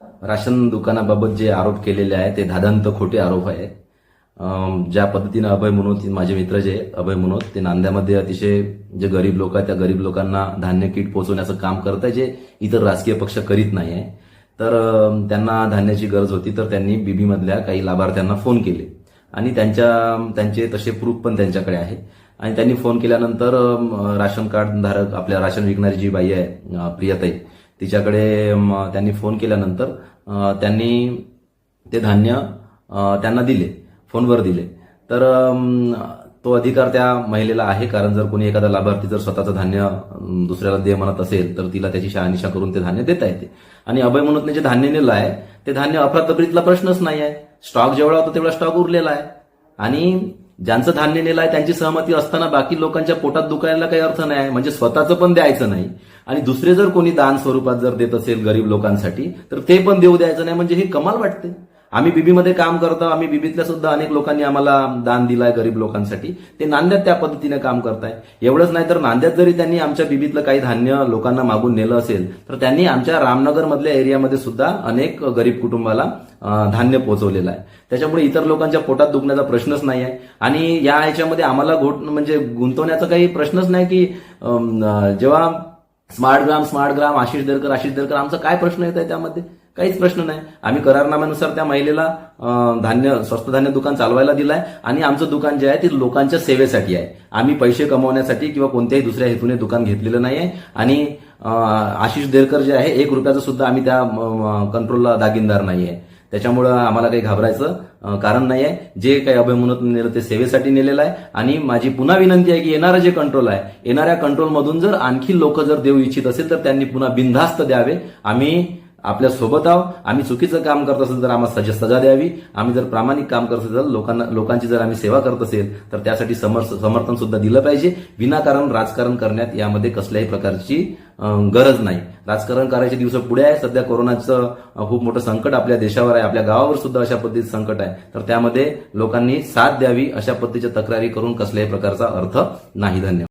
Ration दुकानाबाबत जे आरोप केलेले आहे ते धादांत खोटे आरोप आहे. ज्या पद्धतीनं अभय मनोज माझे मित्र जे अभय मनोज ते नांद्यामध्ये अतिशय जे गरीब लोक आहेत त्या गरीब लोकांना धान्य किट पोहोचवण्याचं काम करत आहे जे इतर राजकीय पक्ष करीत नाही आहे तर त्यांना धान्याची गरज होती तर त्यांनी बीबीमधल्या काही लाभार्थ्यांना फोन केले. आणि त्यांच्या त्यांचे तसे प्रूफ पण त्यांच्याकडे आहे. आणि त्यांनी फोन केल्यानंतर राशन कार्ड धारक आपल्या राशन विकणारी जी बाई आहे प्रियताई तिच्याकडे त्यांनी फोन केल्यानंतर त्यांनी ते धान्य त्यांना दिले फोनवर दिले. तर तो अधिकार त्या महिलेला आहे कारण जर कोणी एखादा लाभार्थी जर स्वतःचं धान्य दुसऱ्याला दे म्हणत असेल तर तिला त्याची शहानिशा करून ते धान्य देता येते. आणि अभय म्हणून जे धान्य नेलं आहे ते धान्य अफरातफरीतला प्रश्नच नाही आहे स्टॉक जेवढा होता तेवढा स्टॉक उरलेला आहे. आणि ज्यांचं धान्य नेलं आहे त्यांची सहमती असताना बाकी लोकांच्या पोटात दुखायला काही अर्थ नाही. आहे म्हणजे स्वतःचं पण द्यायचं नाही. आणि दुसरे जर कोणी दान स्वरूपात जर देत असेल गरीब लोकांसाठी तर ते पण देऊ द्यायचं नाही. म्हणजे हे कमाल वाटते आम्ही बीबीमध्ये काम करतो आम्ही बीबीतल्या सुद्धा अनेक लोकांनी आम्हाला दान दिलाय गरीब लोकांसाठी. ते नांद्यात त्या पद्धतीने काम करताय. एवढंच नाही तर नांद्यात जरी त्यांनी आमच्या बीबीतलं काही धान्य लोकांना मागून नेलं असेल तर त्यांनी आमच्या रामनगर मधल्या एरियामध्ये सुद्धा अनेक गरीब कुटुंबाला धान्य पोहोचवलेलं आहे. त्याच्यामुळे इतर लोकांच्या पोटात दुखण्याचा प्रश्नच नाही आहे. आणि या ह्याच्यामध्ये आम्हाला घोट म्हणजे गुंतवण्याचा काही प्रश्नच नाही की जेव्हा smart gram smart gram Ashish Derkar Ashish Derkar आमचा काय प्रश्न येत आहे त्यामध्ये? काहीच प्रश्न नाही. आम्ही करारनाम्यानुसार त्या महिलेला धान्य स्वस्त धान्य दुकान चालवायला दिलाय आणि आमचं दुकान जे आहे ते लोकांच्या सेवेसाठी आहे. आम्ही पैसे कमवण्यासाठी किंवा कोणत्याही दुसऱ्या हेतूने दुकान घेतलेलं नाही आहे आणि आशिष देरकर जे आहे एक रुपयाचं सुद्धा आम्ही त्या कंट्रोलला दागिनदार नाही आहे त्याच्यामुळं आम्हाला काही घाबरायचं कारण नाही आहे जे काही अभय म्हणत नेलं ते सेवेसाठी नेलेलं आहे. आणि माझी पुन्हा विनंती आहे की येणारं जे कंट्रोल आहे येणाऱ्या कंट्रोलमधून जर आणखी लोक जर देऊ इच्छित असेल तर त्यांनी पुन्हा बिनधास्त द्यावे. आम्ही आपल्यासोबत आहोत आम्ही चुकीचं काम करत असेल तर आम्हाला सजा सजा द्यावी. आम्ही जर प्रामाणिक काम करत असेल तर लोकांना लोकांची जर आम्ही सेवा करत असेल तर त्यासाठी समर समर्थन सुद्धा दिलं पाहिजे. विनाकारण राजकारण करण्यात यामध्ये कसल्याही प्रकारची गरज नाही. राजकारण करायचे दिवस पुढे आहे. सध्या कोरोनाचं खूप मोठं संकट आपल्या देशावर आहे. आपल्या गावावर सुद्धा अशा पद्धतीचं संकट आहे. तर त्यामध्ये लोकांनी साथ द्यावी अशा पद्धतीच्या तक्रारी करून कसल्याही प्रकारचा अर्थ नाही. धन्यवाद.